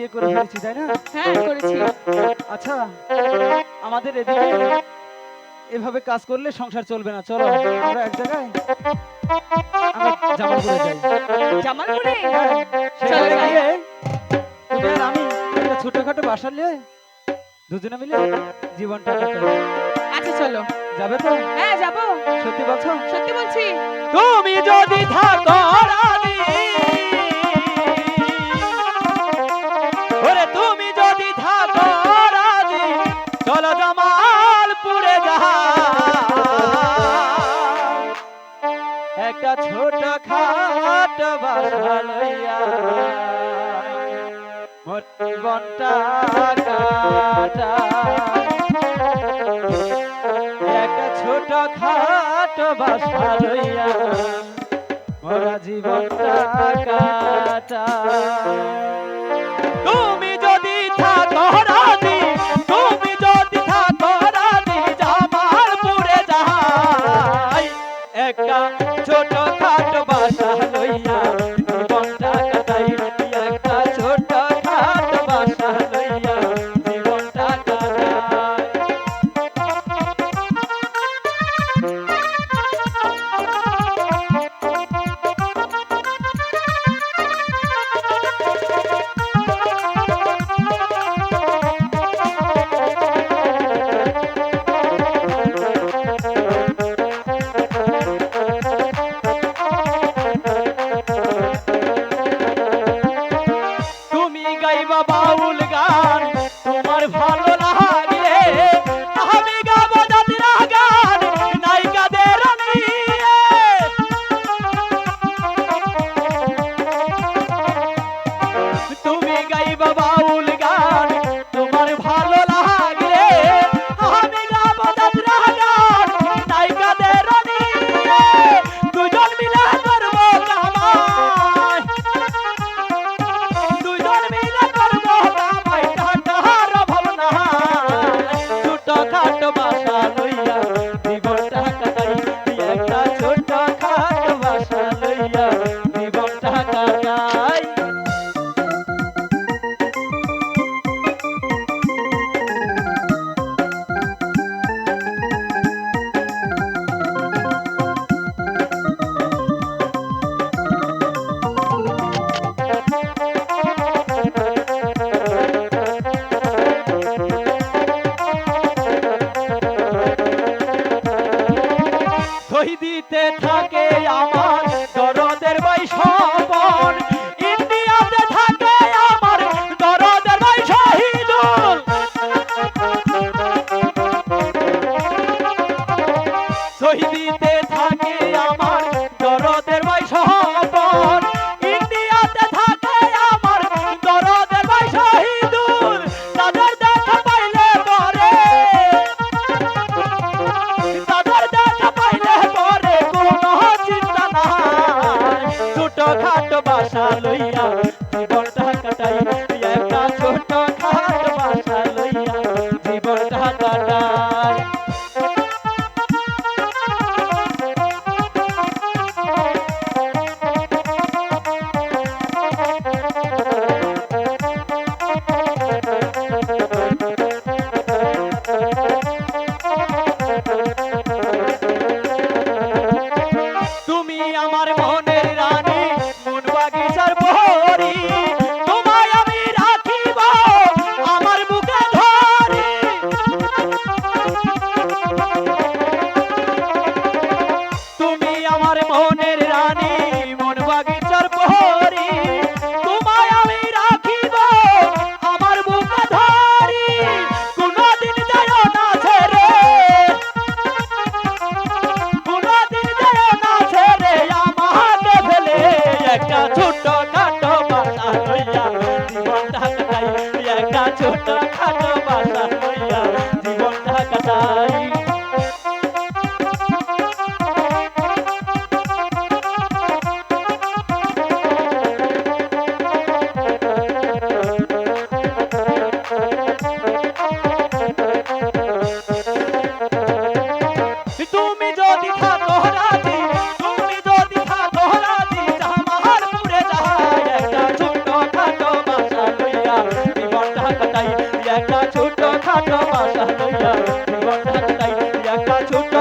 বিয়ে করে ফেলেছি তাই না? হ্যাঁ করেছি। আচ্ছা আমাদের এদিকে এভাবে কাজ করলে সংসার চলবে না। চলো আমরা এক জায়গায় জামালপুরে যাই। জামালপুরে? হ্যাঁ, চলো গিয়ে আমি একটা ছোটখাটো বাসা নিয়ে দুজনে মিলে জীবনটা কাটাবো। আচ্ছা চলো। যাবে তো? হ্যাঁ যাব। সত্যি বলছো? সত্যি বলছি। তুমি যদি থাকো রাজি লইয়া মোর জীবনটা কাটা। একটা ছোট খাটো বাসা লইয়া মোরা জীবনটা কাটা। বাউল ছোট